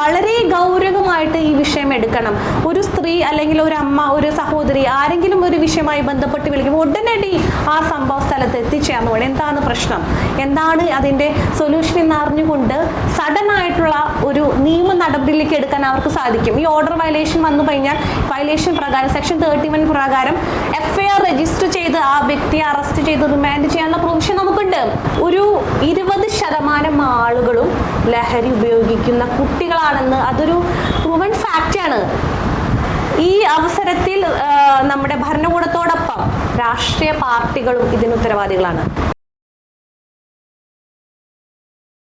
വളരെ ഗൗരവമായിട്ട് ഈ വിഷയം എടുക്കണം. ഒരു സ്ത്രീ അല്ലെങ്കിൽ ഒരു അമ്മ ഒരു സഹോദരി ആരെങ്കിലും ഒരു വിഷയമായി ബന്ധപ്പെട്ട് വിളിക്കുമ്പോൾ ഉടനടി ആ സംഭവ സ്ഥലത്ത് എത്തിച്ചേർന്ന് എന്താണ് പ്രശ്നം? എന്താണ് അതിന്റെ സൊല്യൂഷൻ എന്ന് അറിഞ്ഞുകൊണ്ട് സഡൻ ആയിട്ടുള്ള ഒരു നിയമ നടപടിയിലേക്ക് എടുക്കാൻ അവർക്ക് സാധിക്കും. ഈ ഓർഡർ വയലേഷൻ വന്നു കഴിഞ്ഞാൽ വയലേഷൻ പ്രകാരം സെക്ഷൻ തേർട്ടി വൺ പ്രകാരം രജിസ്റ്റർ ചെയ്ത് ആ വ്യക്തിയെ അറസ്റ്റ് ചെയ്ത് റിമാൻഡ് ചെയ്യാനുള്ള പ്രൊവിഷൻ നമുക്കുണ്ട്. ഒരു ഇരുപത് ശതമാനം ആളുകളും ലഹരി ഉപയോഗിക്കുന്ന കുട്ടികളാണെന്ന് അതൊരു പ്രൂവൻ ഫാക്റ്റാണ് ഈ അവസരത്തിൽ നമ്മുടെ ഭരണകൂടത്തോടൊപ്പം രാഷ്ട്രീയ പാർട്ടികളും ഇതിന് ഉത്തരവാദികളാണ്.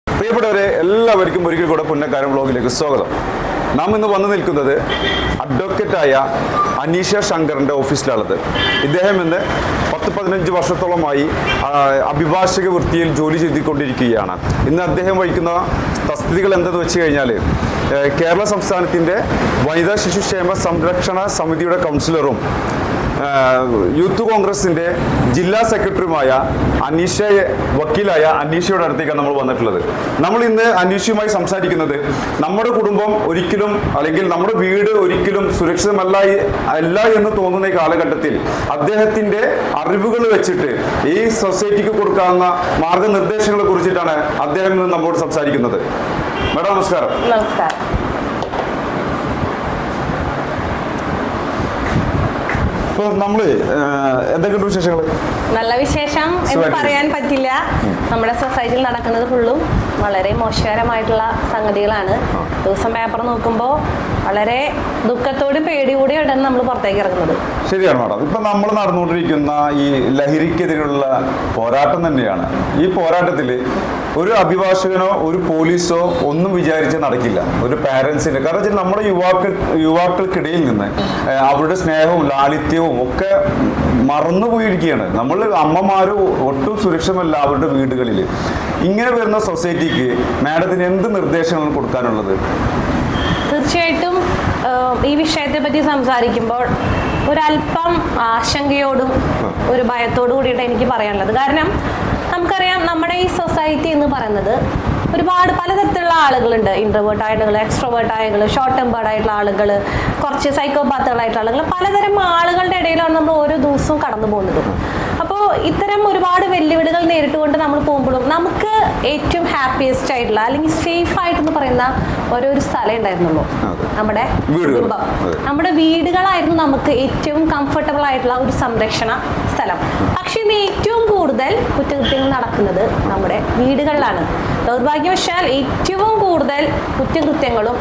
പ്രിയപ്പെട്ടവരെ എല്ലാവർക്കും ഒരിക്കൽ കൂടെ പുന്നക്കാരൻ ബ്ലോഗിലേക്ക് സ്വാഗതം. നാം ഇന്ന് വന്നു നിൽക്കുന്നത് അഡ്വക്കേറ്റായ അനീഷ ശങ്കറിന്റെ ഓഫീസിലാണത്. ഇദ്ദേഹം ഇന്ന് പത്ത് പതിനഞ്ച് വർഷത്തോളമായി അഭിഭാഷക വൃത്തിയിൽ ജോലി ചെയ്തിക്കൊണ്ടിരിക്കുകയാണ് ഇന്ന് അദ്ദേഹം വഹിക്കുന്ന തസ്തികൾ എന്തെന്ന് വെച്ച് കഴിഞ്ഞാൽ കേരള സംസ്ഥാനത്തിന്റെ വനിതാ ശിശുക്ഷേമ സംരക്ഷണ സമിതിയുടെ കൗൺസിലറും യൂത്ത് കോൺഗ്രസിന്റെ ജില്ലാ സെക്രട്ടറിയുമായ അനീഷയെ വക്കീലായ അനീഷയുടെ അടുത്തേക്കാണ് നമ്മൾ വന്നിട്ടുള്ളത്. നമ്മൾ ഇന്ന് അനീഷയുമായി സംസാരിക്കുന്നത് നമ്മുടെ കുടുംബം ഒരിക്കലും അല്ലെങ്കിൽ നമ്മുടെ വീട് ഒരിക്കലും സുരക്ഷിതമല്ല അല്ല എന്ന് തോന്നുന്ന കാലഘട്ടത്തിൽ അദ്ദേഹത്തിന്റെ അറിവുകൾ വെച്ചിട്ട് ഈ സൊസൈറ്റിക്ക് കൊടുക്കാവുന്ന മാർഗനിർദ്ദേശങ്ങളെ കുറിച്ചിട്ടാണ് അദ്ദേഹം നമ്മോട് സംസാരിക്കുന്നത്. മേഡം നമസ്കാരം. നമസ്കാരം. നമ്മൾ എന്തൊക്കെയുണ്ട് വിശേഷങ്ങൾ നല്ല വിശേഷം. എന്ന് പറയാൻ പറ്റില്ല. നമ്മുടെ സൊസൈറ്റിയിൽ നടക്കുന്നത് ഫുള്ളും വളരെ മോശകരമായിട്ടുള്ള സംഗതികളാണ്. ദിവസം പേപ്പർ നോക്കുമ്പോൾ വളരെ ദുഃഖത്തോടും പേടിയോടെയാണ് നമ്മൾ പുറത്തേക്ക് ഇറങ്ങുന്നത്. ശരിയാണ് മാഡം. ഇപ്പൊ നമ്മൾ നടന്നുകൊണ്ടിരിക്കുന്ന ഈ ലഹരിക്കെതിരെയുള്ള പോരാട്ടം തന്നെയാണ്. ഈ പോരാട്ടത്തിൽ ഒരു അഭിഭാഷകനോ ഒരു പോലീസോ ഒന്നും വിചാരിച്ച് നടക്കില്ല. ഒരു പാരൻസിന് കാരണം വെച്ചാൽ നമ്മുടെ യുവാക്കൾ യുവാക്കൾക്കിടയിൽ നിന്ന് അവരുടെ സ്നേഹവും ലാളിത്യവും ഒക്കെ മറന്നുപോയിരിക്കുകയാണ്. നമ്മൾ അമ്മമാര് ഒട്ടും സുരക്ഷമല്ല അവരുടെ വീടുകളിൽ. ഇങ്ങനെ വരുന്ന സൊസൈറ്റിക്ക് മാഡത്തിന് എന്ത് നിർദ്ദേശങ്ങളാണ് കൊടുക്കാനുള്ളത്? തീർച്ചയായിട്ടും ഈ വിഷയത്തെ പറ്റി സംസാരിക്കുമ്പോൾ ഒരല്പം ആശങ്കയോടും ഒരു ഭയത്തോടു കൂടിയിട്ട് എനിക്ക് പറയാനുള്ളത്. കാരണം നമുക്കറിയാം നമ്മുടെ ഈ സൊസൈറ്റി എന്ന് പറയുന്നത് ഒരുപാട് പലതരത്തിലുള്ള ആളുകളുണ്ട്. ഇൻട്രവേർട്ട് ആയിട്ടുള്ള എക്സ്ട്രോവേർട്ട് ആളുകൾ ഷോർട്ട് ടെമ്പേർഡ് ആയിട്ടുള്ള ആളുകൾ കുറച്ച് സൈക്കോപാത്തുകളായിട്ടുള്ള ആളുകൾ. പലതരം ആളുകളുടെ ഇടയിലാണ് നമ്മൾ ഓരോ ദിവസവും കടന്നു പോകുന്നത്. അപ്പോൾ ഇത്തരം ഒരുപാട് വെല്ലുവിളികൾ നേരിട്ടുകൊണ്ട് നമ്മൾ പോകുമ്പോഴും നമുക്ക് ഏറ്റവും ഹാപ്പിയസ്റ്റ് ആയിട്ടുള്ള അല്ലെങ്കിൽ സേഫ് ആയിട്ടെന്ന് പറയുന്ന ഓരോ ഒരു സ്ഥലം ഉണ്ടായിരുന്നുള്ളൂ. നമ്മുടെ. കുടുംബം. നമ്മുടെ വീടുകളായിരുന്നു നമുക്ക് ഏറ്റവും കംഫർട്ടബിൾ ആയിട്ടുള്ള ഒരു സംരക്ഷണ സ്ഥലം. പക്ഷെ ഇന്ന് ഏറ്റവും കൂടുതൽ കുറ്റകൃത്യങ്ങൾ നടക്കുന്നത് നമ്മുടെ വീടുകളിലാണ്. ദൗർഭാഗ്യവശാൽ ഏറ്റവും കൂടുതൽ കുറ്റകൃത്യങ്ങളും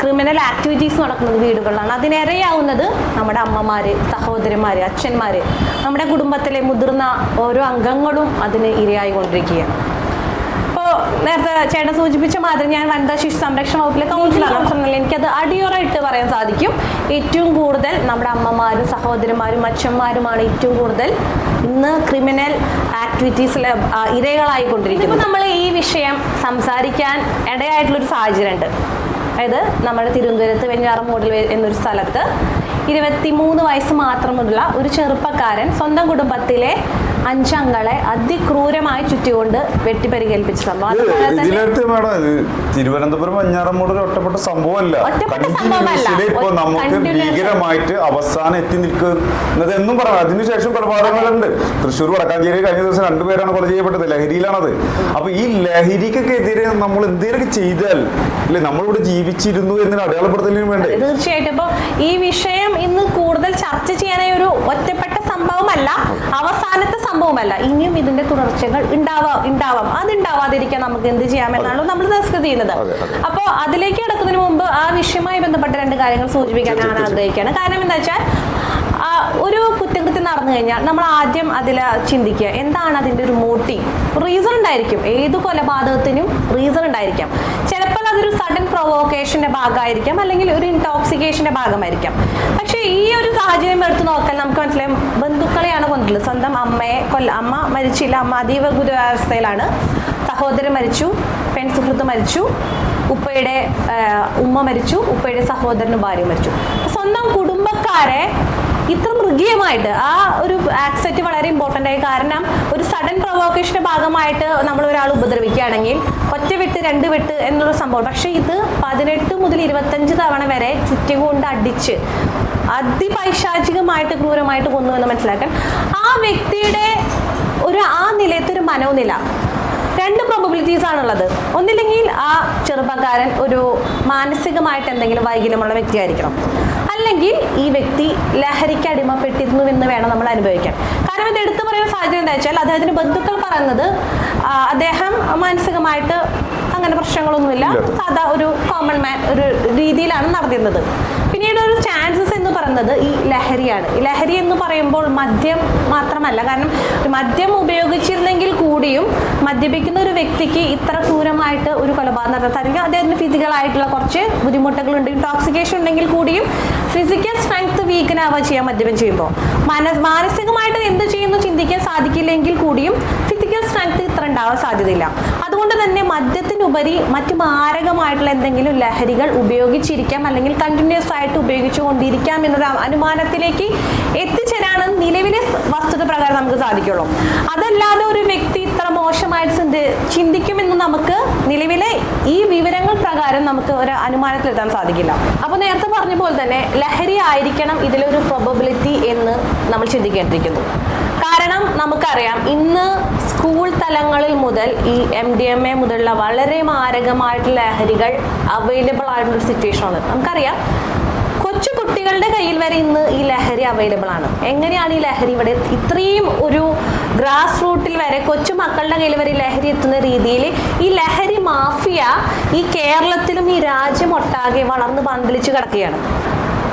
ക്രിമിനൽ ആക്ടിവിറ്റീസ് നടക്കുന്നത് വീടുകളിലാണ്. അതിനിരയാവുന്നത് നമ്മുടെ അമ്മമാര് സഹോദരന്മാര് അച്ഛന്മാര്. നമ്മുടെ കുടുംബത്തിലെ മുതിർന്ന ഓരോ അംഗങ്ങളും അതിന് ഇരയായിക്കൊണ്ടിരിക്കുകയാണ്. നേരത്തെ ചേട്ടൻ സൂചിപ്പിച്ച മാതിരി ഞാൻ വനിതാ ശിശു സംരക്ഷണ വകുപ്പിലെ കൗൺസിലറാണ് എനിക്കത് അടിയോറായിട്ട് പറയാൻ സാധിക്കും. ഏറ്റവും കൂടുതൽ നമ്മുടെ അമ്മമാരും സഹോദരന്മാരും അച്ഛന്മാരുമാണ് ഏറ്റവും കൂടുതൽ ഇന്ന് ക്രിമിനൽ ആക്ടിവിറ്റീസിലെ ഇരകളായിക്കൊണ്ടിരിക്കുന്നത്. നമ്മൾ ഈ വിഷയം സംസാരിക്കാൻ ഇടയായിട്ടുള്ളൊരു സാഹചര്യമുണ്ട്. അതായത് നമ്മുടെ തിരുവനന്തപുരത്ത് വെഞ്ഞാറമൂടിൽ എന്നൊരു സ്ഥലത്ത് ഇരുപത്തിമൂന്ന് വയസ്സ് മാത്രമുള്ള ഒരു ചെറുപ്പക്കാരൻ സ്വന്തം കുടുംബത്തിലെ അഞ്ചംഗങ്ങളെ അതിക്രൂരമായി ചുറ്റിക്കൊണ്ട് വെട്ടിപ്പരിക്കേൽപ്പിച്ച സംഭവം. ഇത് അതുപോലെ തന്നെ ഇതിനകത്ത് മേഡം ഇത് തിരുവനന്തപുരം വെഞ്ഞാറമൂട് ഒരു ഒറ്റപ്പെട്ട സംഭവമല്ല. ഒറ്റപ്പെട്ട സംഭവമല്ല. ഇപ്പൊ നമുക്ക് continuous- ഭീകരമായിട്ട് അവസാനം എത്തി നിൽക്കുന്നത് എന്നും പറയാം. അതിനുശേഷം കൊലപാതകങ്ങളുണ്ട്. തൃശ്ശൂർ വടക്കാഞ്ചേരി കഴിഞ്ഞ ദിവസം രണ്ടുപേരാണ് കൊല ചെയ്യപ്പെട്ടത്. ലഹരിയിലാണത്. അപ്പൊ ഈ ലഹരിക്കെതിരെ എതിരെ നമ്മൾ എന്തെങ്കിലും ചെയ്താൽ അല്ലെ നമ്മളിവിടെ ജീവിച്ചിരുന്നു എന്നൊരു അടയാളപ്പെടുത്തലിന് വേണ്ടേ? തീർച്ചയായിട്ടും. ഇപ്പൊ ഈ വിഷയം ഇന്ന് കൂടുതൽ ചർച്ച ചെയ്യാനായി ഒരു ഒറ്റപ്പെട്ട സംഭവമല്ല. അവസാനത്തെ സംഭവമല്ല ഇനിയും ഇതിന്റെ തുടർച്ചകൾ ഉണ്ടാവാം ഉണ്ടാവാം. അത് ഉണ്ടാവാതിരിക്കാൻ നമുക്ക് എന്ത് ചെയ്യാമെന്നാണല്ലോ നമ്മൾ ഡിസ്കസ് ചെയ്യുന്നത്. അപ്പോൾ അതിലേക്ക് കിടക്കുന്നതിന് മുമ്പ് ആ വിഷയമായി ബന്ധപ്പെട്ട രണ്ട് കാര്യങ്ങൾ സൂചിപ്പിക്കാൻ ഞാൻ തീർച്ചയായും. ആഗ്രഹിക്കുകയാണ് കാരണം എന്താ വെച്ചാൽ ഒരു കുറ്റകൃത്യം നടന്നു കഴിഞ്ഞാൽ നമ്മൾ ആദ്യം അതിൽ ചിന്തിക്കുക എന്താണ് അതിന്റെ ഒരു മോട്ടീവ് റീസൺ ഉണ്ടായിരിക്കും. ഏത് കൊലപാതകത്തിനും റീസൺ ഉണ്ടായിരിക്കാം. അതൊരു സഡൻ പ്രൊവോക്കേഷന്റെ ഭാഗമായിരിക്കാം അല്ലെങ്കിൽ ഒരു ഇൻടോക്സിക്കേഷന്റെ ഭാഗമായിരിക്കാം. പക്ഷേ ഈ ഒരു സാഹചര്യം എടുത്തു നോക്കാൻ നമുക്ക് മനസ്സിലായി ബന്ധുക്കളെയാണ് കൊണ്ടുള്ളത് സ്വന്തം അമ്മയെ കൊല്ല അമ്മ മരിച്ചില്ല അമ്മ അതീവ ഗുരുവസ്ഥയിലാണ് സഹോദരൻ മരിച്ചു പെൺസുഹൃത്ത് മരിച്ചു ഉപ്പയുടെ ഉമ്മ മരിച്ചു ഉപ്പയുടെ സഹോദരനും ഭാര്യ മരിച്ചു. സ്വന്തം കുടുംബക്കാരെ ഇത്ര മൃഗീയമായിട്ട് ആ ഒരു ആക്സെറ്റ് വളരെ ഇമ്പോർട്ടന്റ് ആയി. കാരണം ഒരു സഡൻ പ്രൊവോക്കേഷന്റെ ഭാഗമായിട്ട് നമ്മൾ ഒരാൾ ഉപദ്രവിക്കുകയാണെങ്കിൽ ഒറ്റ വെട്ട് രണ്ട് വിട്ട് എന്നുള്ള സംഭവം. പക്ഷേ ഇത് പതിനെട്ട് മുതൽ ഇരുപത്തഞ്ച് തവണ വരെ ചുറ്റി കൊണ്ട് അടിച്ച് അതിപൈശാചികമായിട്ട് ക്രൂരമായിട്ട് കൊന്നു എന്ന് മനസ്സിലാക്കാൻ ആ വ്യക്തിയുടെ ഒരു ആ നിലയത്തെ ഒരു മനോനില രണ്ട് പ്രോബബിലിറ്റീസ് ആണുള്ളത്. ഒന്നില്ലെങ്കിൽ ആ ചെറുപ്പക്കാരൻ ഒരു മാനസികമായിട്ട് എന്തെങ്കിലും വൈകല്യമുള്ള വ്യക്തിയായിരിക്കണം. അല്ലെങ്കിൽ ഈ വ്യക്തി ലഹരിക്ക് അടിമപ്പെട്ടിരുന്നു എന്ന് വേണം നമ്മൾ അനുഭവിക്കാൻ. കാരണം ഇത് എടുത്തു പറയുന്ന സാഹചര്യം എന്താ വെച്ചാൽ അദ്ദേഹത്തിന്റെ ബന്ധുക്കൾ പറയുന്നത് അദ്ദേഹം മാനസികമായിട്ട് അങ്ങനെ പ്രശ്നങ്ങളൊന്നുമില്ല. സാധാ ഒരു കോമൺ മാൻ ഒരു രീതിയിലാണ് നടന്നിരുന്നത്. പിന്നീട് ഒരു ചാൻസസ് എന്ന് പറയുന്നത് ഈ ലഹരിയാണ്. ലഹരി എന്ന് പറയുമ്പോൾ മദ്യം മാത്രമല്ല. കാരണം മദ്യം ഉപയോഗിച്ചിരുന്നെങ്കിൽ കൂടിയും മദ്യപിക്കുന്ന ഒരു വ്യക്തിക്ക് ഇത്ര ക്രൂരമായിട്ട് ഒരു കൊലപാതകം നടത്താൻ സാധിക്കും അദ്ദേഹത്തിന് ഫിസിക്കലായിട്ടുള്ള കുറച്ച് ബുദ്ധിമുട്ടുകളുണ്ട്. ഇൻടോക്സിക്കേഷൻ ഉണ്ടെങ്കിൽ കൂടിയും ഫിസിക്കൽ സ്ട്രെങ്ത് വീക്കനാവുക ചെയ്യാൻ മദ്യപം ചെയ്യുമ്പോൾ. മന മാനസികമായിട്ട് എന്ത് ചെയ്യുന്നു ചിന്തിക്കാൻ സാധിക്കില്ലെങ്കിൽ കൂടിയും ഫിസിക്കൽ സ്ട്രെങ്ത് ഇത്ര ഉണ്ടാവാൻ സാധ്യതയില്ല. അതുകൊണ്ട് തന്നെ മദ്യത്തിനുപരി മറ്റു മാരകമായിട്ടുള്ള എന്തെങ്കിലും ലഹരികൾ ഉപയോഗിച്ചിരിക്കാം അല്ലെങ്കിൽ കണ്ടിന്യൂസ് ആയിട്ട് ഉപയോഗിച്ചു കൊണ്ടിരിക്കാം എന്നൊരു അനുമാനത്തിലേക്ക് എത്തിച്ചേരാണ് നിലവിലെ വസ്തുത പ്രകാരം നമുക്ക് സാധിക്കുള്ളൂ. അതല്ലാതെ ഒരു വ്യക്തി ഇത്ര മോശമായിട്ട് ചിന്തി ചിന്തിക്കുമെന്ന് നമുക്ക് നിലവിലെ ഈ വിവരങ്ങൾ പ്രകാരം നമുക്ക് ഒരു അനുമാനത്തിലെത്താൻ സാധിക്കില്ല. അപ്പോൾ നേരത്തെ പറഞ്ഞ പോലെ തന്നെ ലഹരി ആയിരിക്കണം ഇതിലൊരു പ്രൊബബിലിറ്റി എന്ന് നമ്മൾ ചിന്തിക്കേണ്ടിയിരിക്കുന്നു. കാരണം നമുക്കറിയാം ഇന്ന് സ്കൂൾ തലങ്ങളിൽ മുതൽ ഈ എം ഡി എം എ മുതലുള്ള വളരെ മാരകമായിട്ടുള്ള ലഹരികൾ അവൈലബിൾ ആയിട്ടുള്ള സിറ്റുവേഷൻ ആണ്. നമുക്കറിയാം കൊച്ചു കുട്ടികളുടെ കയ്യിൽ വരെ ഇന്ന് ഈ ലഹരി അവൈലബിൾ ആണ്. എങ്ങനെയാണ് ഈ ലഹരി ഇവിടെ ഇത്രയും ഒരു ഗ്രാസ് റൂട്ടിൽ വരെ കൊച്ചു മക്കളുടെ കയ്യിൽ വരെ ലഹരി എത്തുന്ന രീതിയിൽ ഈ ലഹരി മാഫിയ ഈ കേരളത്തിലും ഈ രാജ്യമൊട്ടാകെ വളർന്ന് പന്തലിച്ച് കിടക്കുകയാണ്.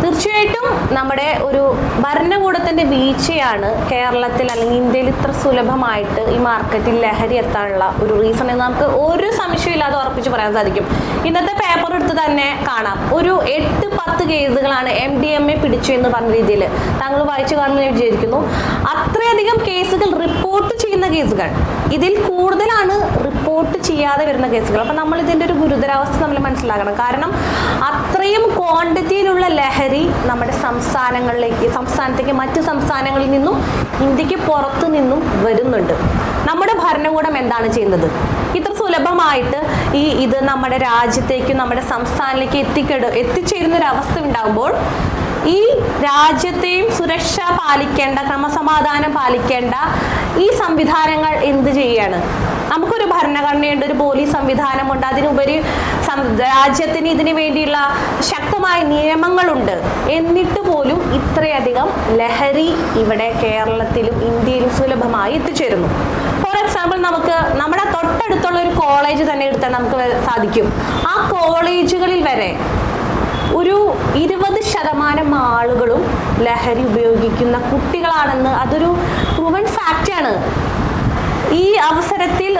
തീർച്ചയായിട്ടും നമ്മുടെ ഒരു ഭരണകൂടത്തിന്റെ വീഴ്ചയാണ് കേരളത്തിൽ അല്ലെങ്കിൽ ഇന്ത്യയിൽ ഇത്ര സുലഭമായിട്ട് ഈ മാർക്കറ്റിൽ ലഹരി എത്താനുള്ള ഒരു റീസൺ എന്ന് നമുക്ക് ഒരു സംശയമില്ലാതെ ഉറപ്പിച്ച് പറയാൻ സാധിക്കും. ഇന്നത്തെ പേപ്പർ എടുത്ത് തന്നെ കാണാം. ഒരു എട്ട് പത്ത് കേസുകളാണ് എം ഡി എം എ പിടിച്ചു എന്ന് പറഞ്ഞ രീതിയിൽ. താങ്കൾ വായിച്ചു കാണുമെന്ന് വിചാരിക്കുന്നു. അത്രയധികം കേസുകൾ റിപ്പോർട്ട് ചെയ്യുന്ന കേസുകൾ. ഇതിൽ കൂടുതലാണ് റിപ്പോർട്ട് ചെയ്യാതെ വരുന്ന കേസുകൾ. അപ്പം നമ്മൾ ഇതിന്റെ ഒരു ഗുരുതരാവസ്ഥ നമ്മൾ മനസ്സിലാക്കണം. കാരണം അത്രയും ക്വാണ്ടിറ്റിയിലുള്ള ലഹരി നമ്മുടെ സംസ്ഥാനങ്ങളിലേക്ക് സംസ്ഥാനത്തേക്ക് മറ്റ് സംസ്ഥാനങ്ങളിൽ നിന്നും ഇന്ത്യയ്ക്ക് പുറത്തു നിന്നും വരുന്നുണ്ട്. നമ്മുടെ ഭരണകൂടം എന്താണ് ചെയ്യുന്നത്? ഇത്ര സുലഭമായിട്ട് ഈ ഇത് നമ്മുടെ രാജ്യത്തേക്കും നമ്മുടെ സംസ്ഥാനത്തേക്ക് എത്തിക്കെടു എത്തിച്ചേരുന്ന ഒരു അവസ്ഥ ഉണ്ടാകുമ്പോൾ ഈ രാജ്യത്തെയും സുരക്ഷ പാലിക്കേണ്ട ക്രമസമാധാനം പാലിക്കേണ്ട ഈ സംവിധാനങ്ങൾ എന്ത് ചെയ്യാണ്? നമുക്കൊരു ഭരണഘടനയുണ്ട് ഒരു പോലീസ് സംവിധാനമുണ്ട് അതിനുപരി രാജ്യത്തിന് ഇതിനു വേണ്ടിയുള്ള ശക്തമായ നിയമങ്ങളുണ്ട്. എന്നിട്ട് പോലും ഇത്രയധികം ലഹരി ഇവിടെ കേരളത്തിലും ഇന്ത്യയിലും സുലഭമായി എത്തിച്ചേരുന്നു. ഫോർ എക്സാമ്പിൾ നമുക്ക് നമ്മുടെ തൊട്ടടുത്തുള്ള ഒരു കോളേജ് തന്നെ എടുത്താൽ നമുക്ക് സാധിക്കും. ആ കോളേജുകളിൽ വരെ ഒരു ഇരുപത് ശതമാനം ആളുകളും ലഹരി ഉപയോഗിക്കുന്ന കുട്ടികളാണെന്ന് അതൊരു പ്രൂവൻ ഫാക്റ്റാണ് ഈ അവസരത്തിൽ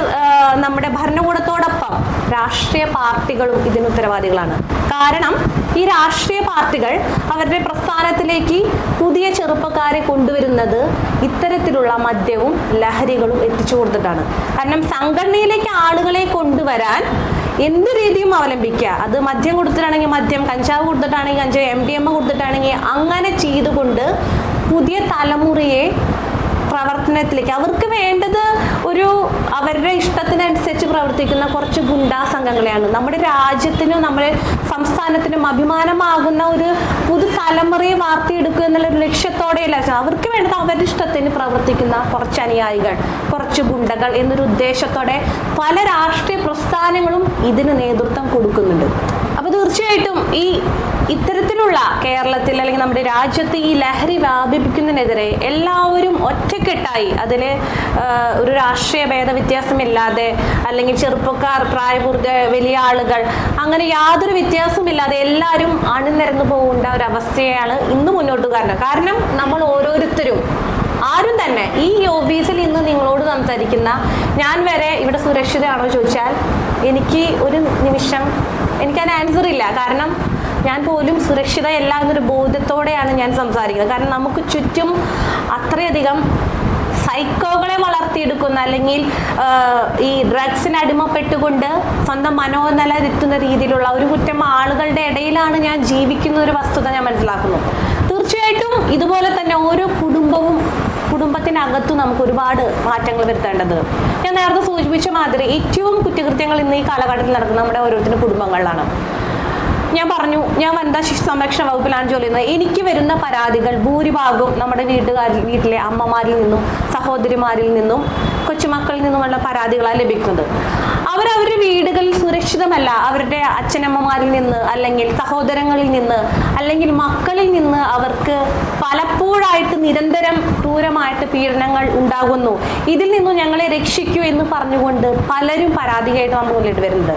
നമ്മുടെ ഭരണകൂടത്തോടൊപ്പം രാഷ്ട്രീയ പാർട്ടികളും ഇതിന് ഉത്തരവാദികളാണ്. കാരണം ഈ രാഷ്ട്രീയ പാർട്ടികൾ അവരുടെ പ്രസ്ഥാനത്തിലേക്ക് പുതിയ ചെറുപ്പക്കാരെ കൊണ്ടുവരുന്നത് ഇത്തരത്തിലുള്ള മദ്യവും ലഹരികളും എത്തിച്ചു കൊടുത്തിട്ടാണ്. കാരണം സംഘടനയിലേക്ക് ആളുകളെ കൊണ്ടുവരാൻ എന്ത് രീതിയും അവലംബിക്കുക. അത് മദ്യം കൊടുത്തിട്ടാണെങ്കിൽ മദ്യം കഞ്ചാവ് കൊടുത്തിട്ടാണെങ്കിൽ കഞ്ചാവ് എം ഡി എം കൊടുത്തിട്ടാണെങ്കിൽ അങ്ങനെ ചെയ്തുകൊണ്ട് പുതിയ തലമുറയെ പ്രവർത്തനത്തിലേക്ക് അവർക്ക് വേണ്ടത് ഒരു അവരുടെ ഇഷ്ടത്തിനനുസരിച്ച് പ്രവർത്തിക്കുന്ന കുറച്ച് ഗുണ്ടാ സംഘങ്ങളെയാണ് നമ്മുടെ രാജ്യത്തിനും നമ്മുടെ സംസ്ഥാനത്തിനും അഭിമാനമാകുന്ന ഒരു പുതു തലമുറയെ വാർത്തിയെടുക്കുക എന്നുള്ള ഒരു ലക്ഷ്യത്തോടെയല്ല അവർക്ക് വേണ്ടത് അവരുടെ ഇഷ്ടത്തിന് പ്രവർത്തിക്കുന്ന കുറച്ച് അനുയായികൾ കുറച്ച് ഗുണ്ടകൾ എന്നൊരു ഉദ്ദേശത്തോടെ പല രാഷ്ട്രീയ പ്രസ്ഥാനങ്ങളും ഇതിന് നേതൃത്വം കൊടുക്കുന്നുണ്ട്. തീർച്ചയായിട്ടും ഈ ഇത്തരത്തിലുള്ള കേരളത്തിൽ അല്ലെങ്കിൽ നമ്മുടെ രാജ്യത്ത് ഈ ലഹരി വ്യാപിപ്പിക്കുന്നതിനെതിരെ എല്ലാവരും ഒറ്റക്കെട്ടായി അതിൽ ഒരു രാഷ്ട്രീയ ഭേദവ്യത്യാസമില്ലാതെ അല്ലെങ്കിൽ ചെറുപ്പക്കാർ പ്രായപൂർത്തി വലിയ ആളുകൾ അങ്ങനെ യാതൊരു വ്യത്യാസമില്ലാതെ എല്ലാവരും അണിനിരന്നു പോകേണ്ട ഒരു അവസ്ഥയാണ് ഇന്ന് മുന്നോട്ട് കാരണം. കാരണം നമ്മൾ ഓരോരുത്തരും ആരും തന്നെ ഈ ഓഫീസിൽ ഇന്ന് നിങ്ങളോട് സംസാരിക്കുന്ന ഞാൻ വരെ ഇവിടെ സുരക്ഷിതയാണോ ചോദിച്ചാൽ എനിക്ക് ഒരു നിമിഷം എനിക്ക് അതിന് ആൻസർ ഇല്ല. കാരണം ഞാൻ പോലും സുരക്ഷിതയല്ല എന്നൊരു ബോധ്യത്തോടെയാണ് ഞാൻ സംസാരിക്കുന്നത്. കാരണം നമുക്ക് ചുറ്റും അത്രയധികം സൈക്കോകളെ വളർത്തിയെടുക്കുന്ന അല്ലെങ്കിൽ ഈ ഡ്രഗ്സിന് അടിമപ്പെട്ടുകൊണ്ട് സ്വന്തം മനോനില എത്തുന്ന രീതിയിലുള്ള ഒരു കുറ്റം ആളുകളുടെ ഇടയിലാണ് ഞാൻ ജീവിക്കുന്ന ഒരു വസ്തുത ഞാൻ മനസ്സിലാക്കുന്നു. തീർച്ചയായിട്ടും ഇതുപോലെ തന്നെ ഓരോ കുടുംബവും കുടുംബത്തിനകത്തു നമുക്ക് ഒരുപാട് മാറ്റങ്ങൾ വരുത്തേണ്ടത്. ഞാൻ നേരത്തെ സൂചിപ്പിച്ച മാതിരി ഏറ്റവും കുറ്റകൃത്യങ്ങൾ ഇന്ന് ഈ കാലഘട്ടത്തിൽ നടക്കുന്ന നമ്മുടെ ഓരോരുത്തരുടെ കുടുംബങ്ങളിലാണ്. ഞാൻ പറഞ്ഞു ഞാൻ വനിതാ ശിശു സംരക്ഷണ വകുപ്പിലാണ് ജോലി ചെയ്യുന്നത്. എനിക്ക് വരുന്ന പരാതികൾ ഭൂരിഭാഗവും നമ്മുടെ വീട്ടുകാരിൽ വീട്ടിലെ അമ്മമാരിൽ നിന്നും സഹോദരിമാരിൽ നിന്നും കൊച്ചുമക്കളിൽ നിന്നുമുള്ള പരാതികളാണ് ലഭിക്കുന്നത്. അവരവരുടെ വീടുകളിൽ സുരക്ഷിതമല്ല. അവരുടെ അച്ഛനമ്മമാരിൽ നിന്ന് അല്ലെങ്കിൽ സഹോദരങ്ങളിൽ നിന്ന് അല്ലെങ്കിൽ മക്കളിൽ നിന്ന് അവർക്ക് പലപ്പോഴായിട്ട് നിരന്തരം ക്രൂരമായിട്ട് പീഡനങ്ങൾ ഉണ്ടാകുന്നു. ഇതിൽ നിന്നും ഞങ്ങളെ രക്ഷിക്കൂ എന്ന് പറഞ്ഞുകൊണ്ട് പലരും പരാതിയായിട്ട് നമ്മൾ മുന്നിട്ട് വരുന്നത്.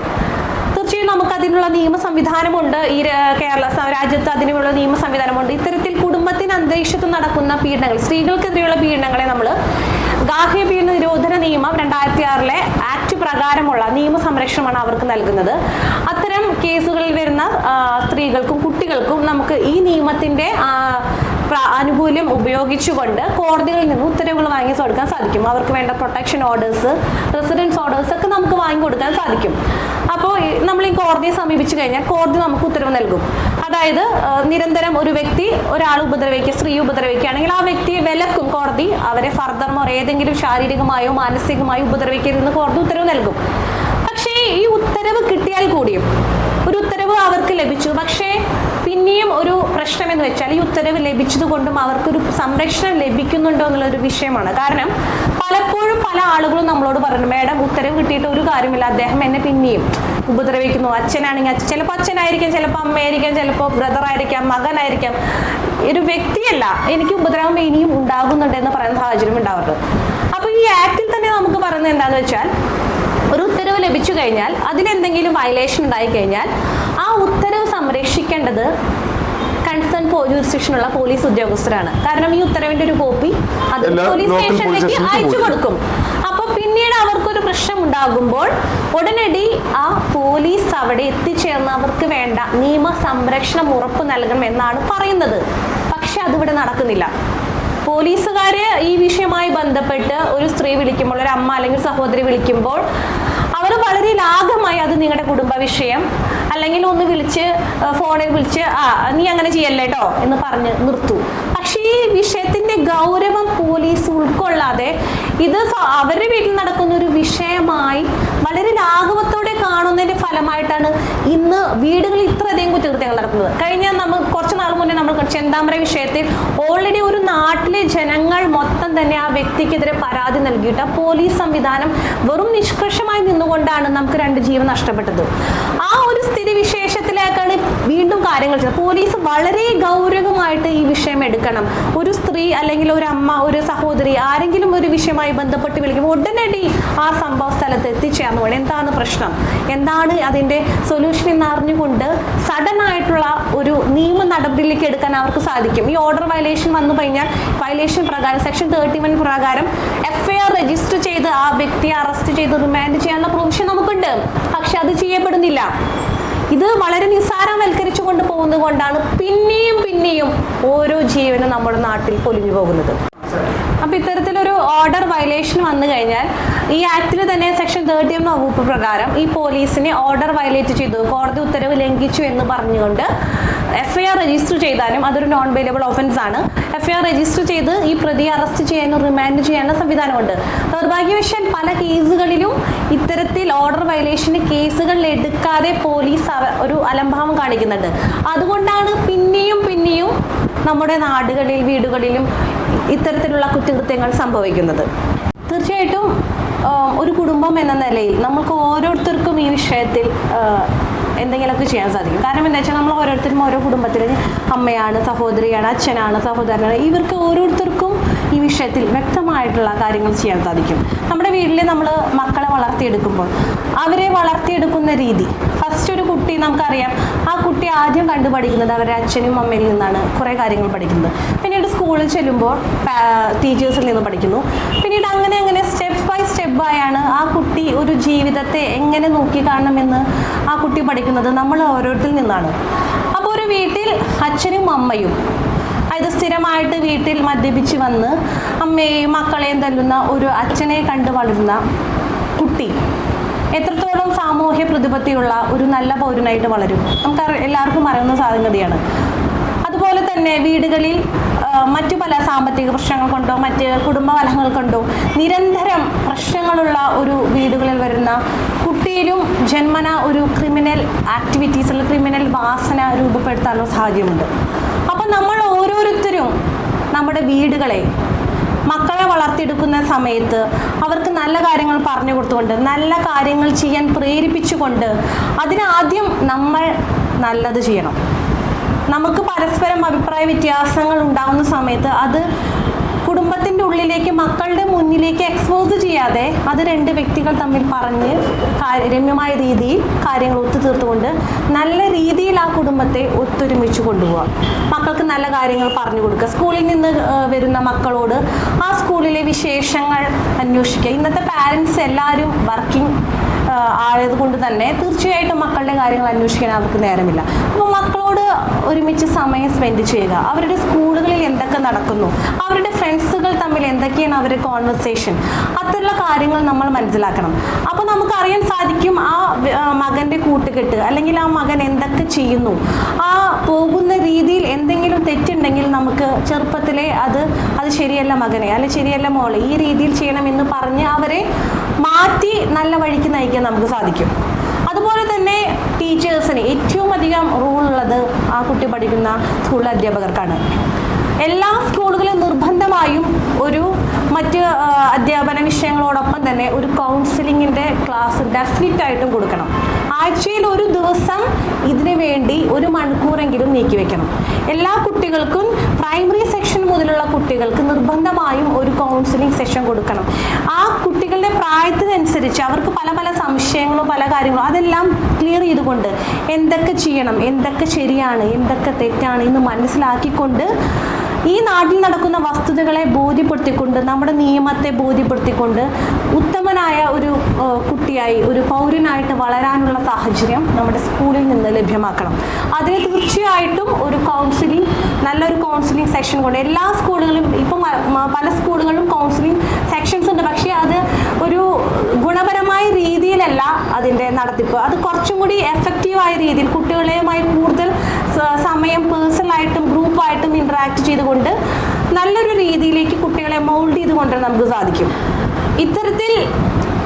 തീർച്ചയായും നമുക്ക് അതിനുള്ള നിയമ സംവിധാനമുണ്ട്. ഈ കേരള രാജ്യത്ത് അതിനുള്ള നിയമ സംവിധാനമുണ്ട്. ഇത്തരത്തിൽ കുടുംബത്തിന് അന്തരീക്ഷത്ത് നടക്കുന്ന പീഡനങ്ങൾ സ്ത്രീകൾക്കെതിരെയുള്ള പീഡനങ്ങളെ നമ്മൾ ഗാർഹിക പീഡന നിരോധന നിയമം രണ്ടായിരത്തി ആറിലെ ആക്ട് പ്രകാരമുള്ള നിയമ സംരക്ഷണമാണ് അവർക്ക് നൽകുന്നത്. അത്തരം കേസുകളിൽ വരുന്ന സ്ത്രീകൾക്കും കുട്ടികൾക്കും നമുക്ക് ഈ നിയമത്തിന്റെ ആനുകൂല്യം ഉപയോഗിച്ചുകൊണ്ട് കോടതികളിൽ നിന്ന് ഉത്തരവുകൾ വാങ്ങി കൊടുക്കാൻ സാധിക്കും. അവർക്ക് വേണ്ട പ്രൊട്ടക്ഷൻ ഓർഡേഴ്സ് റെസിഡൻസ് ഓർഡേഴ്സ് ഒക്കെ നമുക്ക് വാങ്ങി കൊടുക്കാൻ സാധിക്കും. അപ്പോൾ നമ്മൾ ഈ കോടതിയെ സമീപിച്ചു കഴിഞ്ഞാൽ കോടതി നമുക്ക് ഉത്തരവ് നൽകും. അതായത് നിരന്തരം ഒരു വ്യക്തി ഒരാൾ ഉപദ്രവിക്കുക സ്ത്രീ ഉപദ്രവിക്കുകയാണെങ്കിൽ ആ വ്യക്തിയെ വിലക്കും. കോടതി അവരെ ഫർദർമോർ ഏതെങ്കിലും ശാരീരികമായോ മാനസികമായോ ഉപദ്രവിക്കരുതെന്ന് കോടതി ഉത്തരവ് നൽകും. ഈ ഉത്തരവ് കിട്ടിയാൽ കൂടിയും ഒരു ഉത്തരവ് അവർക്ക് ലഭിച്ചു. പക്ഷേ പിന്നെയും ഒരു പ്രശ്നം എന്ന് വെച്ചാൽ ഈ ഉത്തരവ് ലഭിച്ചത് കൊണ്ടും അവർക്കൊരു സംരക്ഷണം ലഭിക്കുന്നുണ്ടോ എന്നുള്ള ഒരു വിഷയമാണ്. കാരണം പലപ്പോഴും പല ആളുകളും നമ്മളോട് പറഞ്ഞു മേഡം ഉത്തരവ് കിട്ടിയിട്ട് ഒരു കാര്യമില്ല. അദ്ദേഹം എന്നെ പിന്നെയും ഉപദ്രവിക്കുന്നു. അച്ഛനാണെങ്കിൽ അച്ഛൻ ചിലപ്പോൾ അച്ഛനായിരിക്കാം ചിലപ്പോൾ അമ്മയായിരിക്കാം ചിലപ്പോൾ ബ്രദറായിരിക്കാം മകനായിരിക്കാം. ഒരു വ്യക്തിയല്ല എനിക്ക് ഉപദ്രവം ഇനിയും ഉണ്ടാകുന്നുണ്ട് എന്ന് പറയുന്ന സാഹചര്യം ഉണ്ടാവാറുണ്ട്. അപ്പോൾ ഈ ആക്ടിൽ തന്നെ നമുക്ക് പറയുന്നത് എന്താണെന്ന് വെച്ചാൽ ഒരു ഉത്തരവ് ലഭിച്ചു കഴിഞ്ഞാൽ അതിലെന്തെങ്കിലും വയലേഷൻ ഉണ്ടായി കഴിഞ്ഞാൽ ആ ഉത്തരവ് സംരക്ഷിക്കേണ്ടത് കൺസേൺ ജുറിസ്ഡിക്ഷനുള്ള പോലീസ് ഉദ്യോഗസ്ഥരാണ്. കാരണം ഈ ഉത്തരവിന്റെ ഒരു കോപ്പി അത് പോലീസ് സ്റ്റേഷനിലേക്ക് അയച്ചു കൊടുക്കും. അപ്പൊ പിന്നീട് അവർക്കൊരു പ്രശ്നം ഉണ്ടാകുമ്പോൾ ഉടനടി ആ പോലീസ് അവിടെ എത്തിച്ചേർന്ന് അവർക്ക് വേണ്ട നിയമ സംരക്ഷണം ഉറപ്പ് നൽകണം എന്നാണ് പറയുന്നത്. പക്ഷെ അതിവിടെ നടക്കുന്നില്ല. പോലീസുകാര് ഈ വിഷയമായി ബന്ധപ്പെട്ട് ഒരു സ്ത്രീ വിളിക്കുമ്പോൾ ഒരു അമ്മ അല്ലെങ്കിൽ സഹോദരി വിളിക്കുമ്പോൾ അവർ വളരെ ലാഘമായി അത് നിങ്ങളുടെ കുടുംബ വിഷയം അല്ലെങ്കിൽ ഒന്ന് വിളിച്ച് ഫോണിൽ വിളിച്ച് ആ നീ അങ്ങനെ ചെയ്യല്ലേട്ടോ എന്ന് പറഞ്ഞ് നിർത്തു. പക്ഷേ ഈ വിഷയത്തിന്റെ ഗൗരവം പോലീസ് ഉൾക്കൊള്ളാതെ ഇത് അവരുടെ വീട്ടിൽ നടക്കുന്ന ഒരു വിഷയമായി വളരെ ലാഘവത്തോടെ കാണുന്നതിന്റെ ഫലമായിട്ടാണ് ഇന്ന് വീടുകളിൽ ഇത്രയധികം കുറ്റകൃത്യങ്ങൾ നടക്കുന്നത്. കഴിഞ്ഞ നമ്മൾ കുറച്ച് നാൾ മുന്നേ നമ്മൾ ചെന്താമര വിഷയത്തിൽ ഓൾറെഡി ഒരു നാട്ടിലെ ജനങ്ങൾ മൊത്തം തന്നെ ആ വ്യക്തിക്കെതിരെ പരാതി നൽകിയിട്ട് പോലീസ് സംവിധാനം വെറും നിഷ്കർഷമായി നിന്നുകൊണ്ടാണ് നമുക്ക് രണ്ട് ജീവൻ നഷ്ടപ്പെട്ടത്. ആ ഒരു സ്ഥിതി വിശേഷത്തിലേക്കാണ് വീണ്ടും കാര്യങ്ങൾ ചെയ്യുന്നത്. പോലീസ് വളരെ ഗൗരവമായിട്ട് ഈ വിഷയം എടുക്കണം. ഒരു സ്ത്രീ അല്ലെങ്കിൽ ഒരു അമ്മ ഒരു സഹോദരി ആരെങ്കിലും ഒരു വിഷയമായി ബന്ധപ്പെട്ട് വിളിക്കുമ്പോൾ ഉടനടി ആ സംഭവ സ്ഥലത്ത് എത്തിച്ചേർന്നു എന്താണ് പ്രശ്നം? എന്താണ് അതിന്റെ സൊല്യൂഷൻ എന്ന് അറിഞ്ഞുകൊണ്ട് സഡൻ ആയിട്ടുള്ള ഒരു നിയമ നടപടിയിലേക്ക് എടുക്കാൻ അവർക്ക് സാധിക്കും. ഈ ഓർഡർ വയലേഷൻ വന്നു കഴിഞ്ഞാൽ വയലേഷൻ പ്രകാരം സെക്ഷൻ തേർട്ടി വൺ പ്രകാരം എഫ്ഐആർ രജിസ്റ്റർ ചെയ്ത് ആ വ്യക്തിയെ അറസ്റ്റ് ചെയ്ത് റിമാൻഡ് ചെയ്യാനുള്ള പ്രൊവിഷൻ നമുക്കുണ്ട്. പക്ഷെ അത് ചെയ്യപ്പെടുന്നില്ല. ഇത് വളരെ നിസ്സാരവൽക്കരിച്ചുകൊണ്ട് പോകുന്നത് കൊണ്ടാണ് പിന്നെയും പിന്നെയും ഓരോ ജീവനും നമ്മുടെ നാട്ടിൽ പൊലിഞ്ഞു പോകുന്നത്. അപ്പൊ ഇത്തരത്തിലൊരു ഓർഡർ വയലേഷൻ വന്നു കഴിഞ്ഞാൽ ഈ ആക്ടിൽ തന്നെ സെക്ഷൻ തേർട്ടി എം വകുപ്പ് പ്രകാരം ഈ പോലീസിനെ ഓർഡർ വയലേറ്റ് ചെയ്തു. കോടതി ഉത്തരവ് ലംഘിച്ചു എന്ന് പറഞ്ഞുകൊണ്ട് എഫ്ഐആർ രജിസ്റ്റർ ചെയ്താലും അതൊരു നോൺ ബെയിലബിൾ ഓഫൻസ് ആണ് എഫ്ഐആർ രജിസ്റ്റർ ചെയ്ത് ഈ പ്രതിയെ അറസ്റ്റ് ചെയ്യാനും റിമാൻഡ് ചെയ്യാനും സംവിധാനമുണ്ട്. ദൗർഭാഗ്യവശാൽ പല കേസുകളിലും ഇത്തരത്തിൽ ഓർഡർ വയലേഷന് കേസുകൾ എടുക്കാതെ പോലീസ് ഒരു അലംഭാവം കാണിക്കുന്നുണ്ട്. അതുകൊണ്ടാണ് പിന്നെയും പിന്നെയും നമ്മുടെ നാടുകളിൽ വീടുകളിലും ഇത്തരത്തിലുള്ള കുറ്റകൃത്യങ്ങൾ സംഭവിക്കുന്നത്. തീർച്ചയായിട്ടും ഒരു കുടുംബം എന്ന നിലയിൽ നമുക്ക് ഓരോരുത്തർക്കും ഈ വിഷയത്തിൽ എന്തെങ്കിലുമൊക്കെ ചെയ്യാൻ സാധിക്കും. കാരണം എന്താ വെച്ചാൽ നമ്മൾ ഓരോരുത്തരും ഓരോ കുടുംബത്തിൽ അമ്മയാണ് സഹോദരിയാണ് അച്ഛനാണ് സഹോദരനാണ്. ഇവർക്ക് ഓരോരുത്തർക്കും ഈ വിഷയത്തിൽ വ്യക്തമായിട്ടുള്ള കാര്യങ്ങൾ ചെയ്യാൻ സാധിക്കും. നമ്മുടെ വീട്ടിൽ നമ്മൾ മക്കളെ വളർത്തിയെടുക്കുമ്പോൾ അവരെ വളർത്തിയെടുക്കുന്ന രീതി. ഫസ്റ്റ് ഒരു കുട്ടി നമുക്കറിയാം ആ കുട്ടി ആദ്യം കണ്ടു പഠിക്കുന്നത് അവരുടെ അച്ഛനും അമ്മയിൽ നിന്നാണ് കുറേ കാര്യങ്ങൾ പഠിക്കുന്നത്. പിന്നീട് സ്കൂളിൽ ചെല്ലുമ്പോൾ ടീച്ചേഴ്സിൽ നിന്ന് പഠിക്കുന്നു. പിന്നീട് അങ്ങനെ അങ്ങനെ സ്റ്റെപ്പ് ബൈ സ്റ്റെപ്പ് ആയാണ് ആ കുട്ടി ഒരു ജീവിതത്തെ എങ്ങനെ നോക്കി കാണണമെന്ന് ആ കുട്ടി പഠിക്കുന്നത് നമ്മൾ ഓരോരുത്തരിൽ നിന്നാണ്. അപ്പോൾ ഒരു വീട്ടിൽ അച്ഛനും അമ്മയും അതായത് സ്ഥിരമായിട്ട് വീട്ടിൽ മദ്യപിച്ച് വന്ന് അമ്മയെയും മക്കളെയും തല്ലുന്ന ഒരു അച്ഛനെ കണ്ട് വളരുന്ന സാമൂഹ്യ പ്രതിപത്തിയുള്ള ഒരു നല്ല പൗരനായിട്ട് വളരും. നമുക്ക് എല്ലാവർക്കും അറിയുന്ന സാധ്യതയാണ് അതുപോലെ തന്നെ വീടുകളിൽ മറ്റു പല സാമ്പത്തിക പ്രശ്നങ്ങൾ കൊണ്ടോ മറ്റ് കുടുംബ കലഹങ്ങൾ കൊണ്ടോ നിരന്തരം പ്രശ്നങ്ങളുള്ള ഒരു വീടുകളിൽ വരുന്ന കുട്ടിയിലും ജന്മന ഒരു ക്രിമിനൽ ആക്ടിവിറ്റീസ് ആക്ടിവിറ്റീസിൽ ക്രിമിനൽ വാസന രൂപപ്പെടുത്താനുള്ള സാഹചര്യമുണ്ട്. അപ്പം നമ്മൾ ഓരോരുത്തരും നമ്മുടെ വീടുകളെ മക്കളെ വളർത്തിയെടുക്കുന്ന സമയത്ത് അവർക്ക് നല്ല കാര്യങ്ങൾ പറഞ്ഞു കൊടുത്തുകൊണ്ട് നല്ല കാര്യങ്ങൾ ചെയ്യാൻ പ്രേരിപ്പിച്ചുകൊണ്ട് അതിനാദ്യം നമ്മൾ നല്ലത് ചെയ്യണം. നമുക്ക് പരസ്പരം അഭിപ്രായ വ്യത്യാസങ്ങൾ ഉണ്ടാകുന്ന സമയത്ത് അത് കുടുംബത്തിന്റെ ഉള്ളിലേക്ക് മക്കളുടെ മുന്നിലേക്ക് എക്സ്പോസ് ചെയ്യാതെ അത് രണ്ട് വ്യക്തികൾ തമ്മിൽ പറഞ്ഞ് രമ്യമായ രീതിയിൽ കാര്യങ്ങൾ ഒത്തുതീർത്തുകൊണ്ട് നല്ല രീതിയിൽ ആ കുടുംബത്തെ ഒത്തൊരുമിച്ച് കൊണ്ടുപോകാം മക്കൾക്ക് നല്ല കാര്യങ്ങൾ പറഞ്ഞു കൊടുക്കുക. സ്കൂളിൽ നിന്ന് വരുന്ന മക്കളോട് ആ സ്കൂളിലെ വിശേഷങ്ങൾ അന്വേഷിക്കുക. ഇന്നത്തെ പാരൻസ് എല്ലാവരും വർക്കിംഗ് ആയതുകൊണ്ട് തന്നെ തീർച്ചയായിട്ടും മക്കളുടെ കാര്യങ്ങൾ അന്വേഷിക്കാൻ അവർക്ക് നേരമില്ല. അപ്പോൾ മക്കളോട് ഒരുമിച്ച് സമയം സ്പെൻഡ് ചെയ്യുക. അവരുടെ സ്കൂളുകളിൽ എന്തൊക്കെ നടക്കുന്നു? അവരുടെ ഫ്രണ്ട്സുകൾ തമ്മിൽ എന്തൊക്കെയാണ് അവരുടെ കോൺവെർസേഷൻ അത്തരമുള്ള കാര്യങ്ങൾ നമ്മൾ മനസ്സിലാക്കണം. അപ്പോൾ നമുക്ക് അറിയാൻ സാധിക്കും ആ മകന്റെ കൂട്ടുകെട്ട് അല്ലെങ്കിൽ ആ മകൻ എന്തൊക്കെ ചെയ്യുന്നു? ആ പോകുന്ന രീതിയിൽ എന്തെങ്കിലും തെറ്റുണ്ടെങ്കിൽ നമുക്ക് ചെറുപ്പത്തിലെ അത് അത് ശരിയല്ല മകനെ അല്ലെ ശരിയല്ല മോളെ ഈ രീതിയിൽ ചെയ്യണമെന്ന് പറഞ്ഞ് അവരെ മാറ്റി നല്ല വഴിക്ക് നയിക്കാൻ നമുക്ക് സാധിക്കും. അതുപോലെ തന്നെ ടീച്ചേഴ്സിന് ഏറ്റവും അധികം റൂൾ ഉള്ളത് ആ കുട്ടി പഠിക്കുന്ന സ്കൂൾ അധ്യാപകർക്കാണ്. എല്ലാ സ്കൂളുകളും നിർബന്ധമായും ഒരു മറ്റ് അധ്യാപന വിഷയങ്ങളോടൊപ്പം തന്നെ ഒരു കൗൺസിലിങ്ങിന്റെ ക്ലാസ് ഡെഫിനറ്റ് ആയിട്ടും കൊടുക്കണം. ആഴ്ചയിൽ ഒരു ദിവസം ഇതിനു വേണ്ടി ഒരു മണിക്കൂറെങ്കിലും നീക്കി വെക്കണം. എല്ലാ കുട്ടികൾക്കും പ്രൈമറി സെക്ഷൻ മുതലുള്ള കുട്ടികൾക്ക് നിർബന്ധമായും ഒരു കൗൺസിലിംഗ് സെഷൻ കൊടുക്കണം. ആ കുട്ടികളുടെ പ്രായത്തിനനുസരിച്ച് അവർക്ക് പല പല സംശയങ്ങളും പല കാര്യങ്ങളും അതെല്ലാം ക്ലിയർ ചെയ്തുകൊണ്ട് എന്തൊക്കെ ചെയ്യണം എന്തൊക്കെ ശരിയാണ് എന്തൊക്കെ തെറ്റാണ് എന്ന് മനസ്സിലാക്കിക്കൊണ്ട് ഈ നാട്ടിൽ നടക്കുന്ന വസ്തുതകളെ ബോധ്യപ്പെടുത്തിക്കൊണ്ട് നമ്മുടെ നിയമത്തെ ബോധ്യപ്പെടുത്തിക്കൊണ്ട് ഉത്തമനായ ഒരു കുട്ടിയായി ഒരു പൗരനായിട്ട് വളരാനുള്ള സാഹചര്യം നമ്മുടെ സ്കൂളിൽ നിന്ന് ലഭ്യമാക്കണം. അതിന് തീർച്ചയായിട്ടും ഒരു കൗൺസിലിംഗ് നല്ലൊരു കൗൺസിലിംഗ് സെക്ഷൻ കൊണ്ട് എല്ലാ സ്കൂളുകളും ഇപ്പം പല സ്കൂളുകളിലും കൗൺസിലിംഗ് സെക്ഷൻസ് ഉണ്ട്. പക്ഷേ അത് ഒരു ഗുണപരമായ രീതിയിലല്ല അതിന്റെ നടത്തിപ്പ്. അത് കുറച്ചും കൂടി എഫക്റ്റീവായ രീതിയിൽ കുട്ടികളുമായി കൂടുതൽ സമയം പേഴ്സണലായിട്ടും ഗ്രൂപ്പായിട്ടും ഇൻട്രാക്ട് ചെയ്തുകൊണ്ട് നല്ലൊരു രീതിയിലേക്ക് കുട്ടികളെ മൗൾഡ് ചെയ്ത് കൊണ്ടുവരാൻ നമുക്ക് സാധിക്കും. ഇത്തരത്തിൽ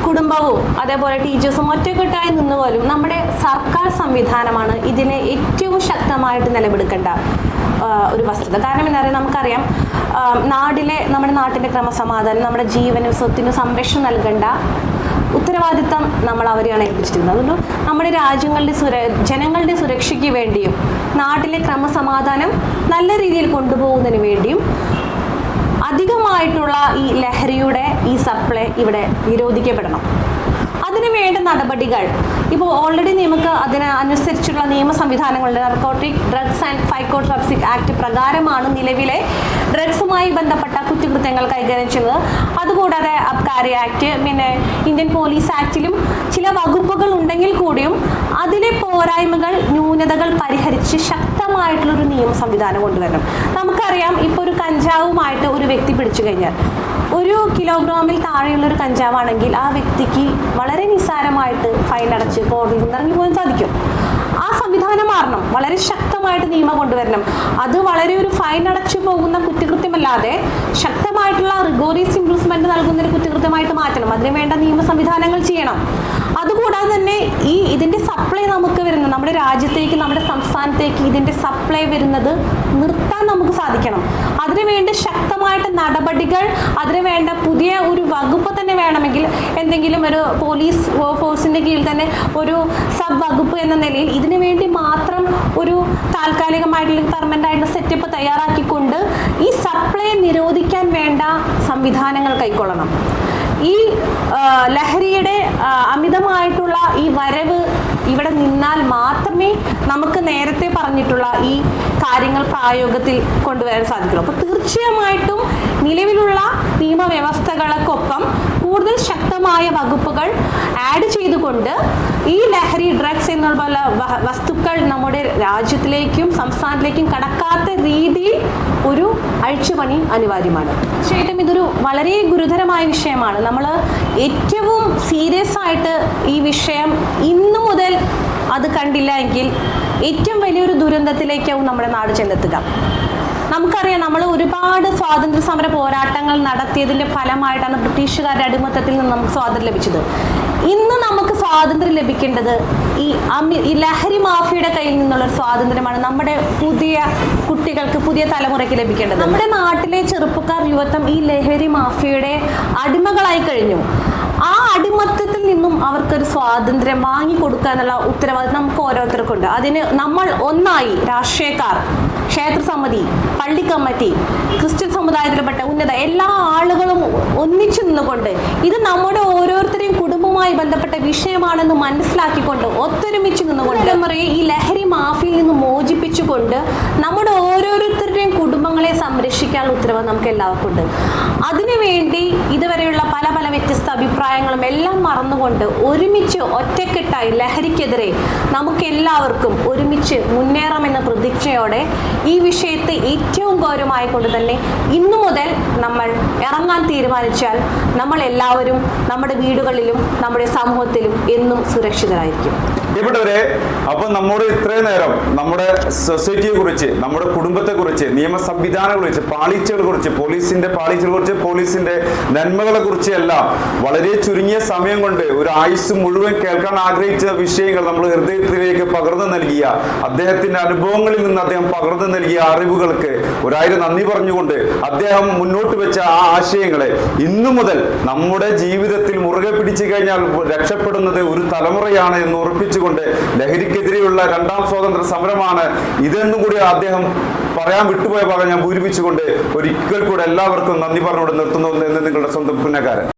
കുടുംബവും അതേപോലെ ടീച്ചേഴ്സും ഒറ്റക്കെട്ടായി നിന്ന് പോലും നമ്മുടെ സർക്കാർ സംവിധാനമാണ് ഇതിനെ ഏറ്റവും ശക്തമായിട്ട് നിലപെടുക്കേണ്ട ഒരു വസ്തുത. കാരണം എന്താ പറയുക നമുക്കറിയാം നാടിലെ നമ്മുടെ നാട്ടിന്റെ ക്രമസമാധാനം നമ്മുടെ ജീവനും സ്വത്തിനും സംരക്ഷണം നൽകേണ്ട ഉത്തരവാദിത്തം നമ്മൾ അവരെയാണ് ഏൽപ്പിച്ചിരുന്നത് അതുകൊണ്ട് നമ്മുടെ രാജ്യങ്ങളുടെ സുര ജനങ്ങളുടെ സുരക്ഷയ്ക്ക് വേണ്ടിയും നാട്ടിലെ ക്രമസമാധാനം നല്ല രീതിയിൽ കൊണ്ടുപോകുന്നതിന് വേണ്ടിയും അധികമായിട്ടുള്ള ഈ ലഹരിയുടെ ഈ സപ്ലൈ ഇവിടെ നിരോധിക്കപ്പെടണം. അതിന് വേണ്ട നടപടികൾ ഇപ്പോൾ ഓൾറെഡി നമുക്ക് അതിന് അനുസരിച്ചുള്ള നിയമ സംവിധാനങ്ങളുണ്ട്. Narcotic drugs and psychotropic act പ്രകാരമാണ് നിലവിലെ ഡ്രഗ്സുമായി ബന്ധപ്പെട്ട കുറ്റകൃത്യങ്ങൾ കൈകാര്യം ചെയ്യുന്നത് അതുകൂടാതെ അബ്കാരി ആക്ട് പിന്നെ ഇന്ത്യൻ പോലീസ് ആക്ടിലും ചില വകുപ്പുകൾ ഉണ്ടെങ്കിൽ കൂടിയും അതിലെ പോരായ്മകൾ ന്യൂനതകൾ പരിഹരിച്ച് ശക്തമായിട്ടുള്ള ഒരു നിയമ സംവിധാനം കൊണ്ടുവരണം. നമുക്കറിയാം ഇപ്പോൾ ഒരു കഞ്ചാവുമായിട്ട് ഒരു വ്യക്തി പിടിച്ചു കഴിഞ്ഞാൽ ഒരു കിലോഗ്രാമിൽ താഴെയുള്ള ഒരു കഞ്ചാവാണെങ്കിൽ ആ വ്യക്തിക്ക് വളരെ നിസ്സാരമായിട്ട് ഫൈൻ അടച്ച് കോടതിയിൽ നിന്ന് ഇറങ്ങി പോകാൻ സാധിക്കും. സംവിധാനം മാറണം. വളരെ ശക്തമായിട്ട് നിയമം കൊണ്ടുവരണം. അത് വളരെ ഒരു ഫൈൻ അടച്ചു പോകുന്ന കുറ്റകൃത്യമല്ലാതെ ശക്തമായിട്ടുള്ള റിഗോറിയസ് ഇംപ്രൂവ്മെന്റ് നൽകുന്ന ഒരു കുറ്റകൃത്യമായിട്ട് മാറ്റണം. അതിന് വേണ്ട നിയമ സംവിധാനങ്ങൾ ചെയ്യണം. അതുകൂടാതെ തന്നെ ഈ ഇതിന്റെ സപ്ലൈ നമുക്ക് വരുന്നത് നമ്മുടെ രാജ്യത്തേക്ക് നമ്മുടെ സംസ്ഥാനത്തേക്ക് ഇതിന്റെ സപ്ലൈ വരുന്നത് നിർത്താൻ നമുക്ക് സാധിക്കണം. അതിനുവേണ്ടി ശക്തമായിട്ട് നടപടികൾ അതിനുവേണ്ട പുതിയ ഒരു വകുപ്പ് തന്നെ വേണമെങ്കിൽ എന്തെങ്കിലും ഒരു പോലീസ് ഫോഴ്സിന്റെ കീഴിൽ തന്നെ ഒരു സബ് വകുപ്പ് എന്ന നിലയിൽ ഇതിനു വേണ്ടി മാത്രം ഒരു താൽക്കാലികമായിട്ടുള്ള പെർമനന്റായിട്ട് സെറ്റപ്പ് തയ്യാറാക്കിക്കൊണ്ട് ഈ സപ്ലൈ നിരോധിക്കാൻ വേണ്ട സംവിധാനങ്ങൾ കൈക്കൊള്ളണം. ഈ ലഹരിയുടെ അമിതമായിട്ടുള്ള ഈ വരവ് ഇവിടെ നിന്നാൽ മാത്രമേ നമുക്ക് നേരത്തെ പറഞ്ഞിട്ടുള്ള ഈ കാര്യങ്ങൾ പ്രായോഗത്തിൽ കൊണ്ടുവരാൻ സാധിക്കുള്ളൂ. അപ്പോൾ തീർച്ചയായിട്ടും നിലവിലുള്ള നിയമവ്യവസ്ഥകൾക്കൊപ്പം കൂടുതൽ ശക്തമായ വകുപ്പുകൾ ആഡ് ചെയ്തുകൊണ്ട് ഈ ലഹരി ഡ്രഗ്സ് എന്നുള്ള വസ്തുക്കൾ നമ്മുടെ രാജ്യത്തിലേക്കും സംസ്ഥാനത്തിലേക്കും കടക്കാത്ത രീതിയിൽ ഒരു അഴിച്ചുപണി അനിവാര്യമാണ്. തീർച്ചയായിട്ടും ഇതൊരു വളരെ ഗുരുതരമായ വിഷയമാണ്. നമ്മൾ ഏറ്റവും സീരിയസ് ആയിട്ട് ഈ വിഷയം ഇന്നു മുതൽ അത് കണ്ടില്ല എങ്കിൽ ഏറ്റവും വലിയൊരു ദുരന്തത്തിലേക്കാവും നമ്മുടെ നാട് ചെന്നെത്തുക. നമുക്കറിയാം നമ്മൾ ഒരുപാട് സ്വാതന്ത്ര്യ സമര പോരാട്ടങ്ങൾ നടത്തിയതിന്റെ ഫലമായിട്ടാണ് ബ്രിട്ടീഷുകാരുടെ അടിമത്തത്തിൽ നിന്ന് നമുക്ക് സ്വാതന്ത്ര്യം ലഭിച്ചത്. ഇന്ന് നമുക്ക് സ്വാതന്ത്ര്യം ലഭിക്കേണ്ടത് ഈ അമി ഈ ലഹരി മാഫിയുടെ കയ്യിൽ നിന്നുള്ള സ്വാതന്ത്ര്യമാണ് നമ്മുടെ പുതിയ കുട്ടികൾക്ക് പുതിയ തലമുറയ്ക്ക് ലഭിക്കേണ്ടത്. നമ്മുടെ നാട്ടിലെ ചെറുപ്പക്കാർ യുവത്വം ഈ ലഹരി മാഫിയുടെ അടിമകളായി കഴിഞ്ഞു. ആ അടിമത്തത്തിൽ നിന്നും അവർക്കൊരു സ്വാതന്ത്ര്യം വാങ്ങിക്കൊടുക്കുക എന്നുള്ള ഉത്തരവാദിത്വം നമുക്ക് ഓരോരുത്തർക്കുണ്ട്. അതിന് നമ്മൾ ഒന്നായി രാഷ്ട്രീയക്കാർ ക്ഷേത്ര സമിതി പള്ളി കമ്മിറ്റി ക്രിസ്ത്യൻ സമുദായത്തിൽപ്പെട്ട ഉന്നത എല്ലാ ആളുകളും ഒന്നിച്ചു നിന്നുകൊണ്ട് ഇത് നമ്മുടെ ഓരോരുത്തരെയും കുടുംബവുമായി ബന്ധപ്പെട്ട വിഷയമാണെന്ന് മനസ്സിലാക്കിക്കൊണ്ട് ഒത്തൊരുമിച്ച് നിന്നുകൊണ്ട് തലമുറയെ ഈ ലഹരി മാഫിയിൽ നിന്ന് മോചിപ്പിച്ചുകൊണ്ട് നമ്മുടെ ഓരോരുത്തരുടെയും കുടുംബങ്ങളെ സംരക്ഷിക്കാനുള്ള ഉത്തരവ് നമുക്ക് എല്ലാവർക്കും ഉണ്ട് അതിനുവേണ്ടി ഇതുവരെയുള്ള പല പല വ്യത്യസ്ത അഭിപ്രായങ്ങളും എല്ലാം മറന്നുകൊണ്ട് ഒരുമിച്ച് ഒറ്റക്കെട്ടായി ലഹരിക്കെതിരെ നമുക്ക് എല്ലാവർക്കും ഒരുമിച്ച് മുന്നേറാമെന്ന പ്രതീക്ഷയോടെ ഈ വിഷയത്തെ ഏറ്റവും ഗൗരവമായി കൊണ്ട് തന്നെ ഇന്നു മുതൽ നമ്മൾ ഇറങ്ങാൻ തീരുമാനിച്ചാൽ നമ്മൾ എല്ലാവരും നമ്മുടെ വീടുകളിലും നമ്മുടെ സമൂഹത്തിലും എന്നും സുരക്ഷിതരായിരിക്കും. ഇവിടെ അപ്പൊ നമ്മുടെ ഇത്രയും നേരം നമ്മുടെ സൊസൈറ്റിയെ കുറിച്ച് നമ്മുടെ കുടുംബത്തെ കുറിച്ച് നിയമ സംവിധാനങ്ങളെ കുറിച്ച് പാളിച്ചകളെ കുറിച്ച് പോലീസിന്റെ പാളിച്ചകളെ കുറിച്ച് പോലീസിന്റെ നന്മകളെ കുറിച്ച് എല്ലാം വളരെ ചുരുങ്ങിയ സമയം കൊണ്ട് ഒരു ആയുസ് മുഴുവൻ കേൾക്കാൻ ആഗ്രഹിച്ച വിഷയങ്ങൾ നമ്മൾ ഹൃദയത്തിലേക്ക് പകർന്നു നൽകിയ അദ്ദേഹത്തിന്റെ അനുഭവങ്ങളിൽ നിന്ന് അദ്ദേഹം പകർന്നു നൽകിയ അറിവുകൾക്ക് ഒരായിരം നന്ദി പറഞ്ഞുകൊണ്ട് അദ്ദേഹം മുന്നോട്ട് വെച്ച ആ ആശയങ്ങളെ ഇന്നു മുതൽ നമ്മുടെ ജീവിതത്തിൽ മുറുകെ പിടിച്ചു കഴിഞ്ഞാൽ രക്ഷപ്പെടുന്നത് ഒരു തലമുറയാണ് എന്ന് ഉറപ്പിച്ചുകൊണ്ട് ലഹരിക്കെതിരെയുള്ള രണ്ടാം സ്വാതന്ത്ര്യ സമരമാണ് ഇതെന്നും കൂടി അദ്ദേഹം പറയാൻ വിട്ടുപോയ ഭാഗം ഞാൻ പൂരിപ്പിച്ചുകൊണ്ട് ഒരിക്കൽ കൂടെ എല്ലാവർക്കും നന്ദി പറഞ്ഞുകൊണ്ട് നിർത്തുന്നു എന്ന് നിങ്ങളുടെ സ്വന്തം പുന്നക്കാരൻ.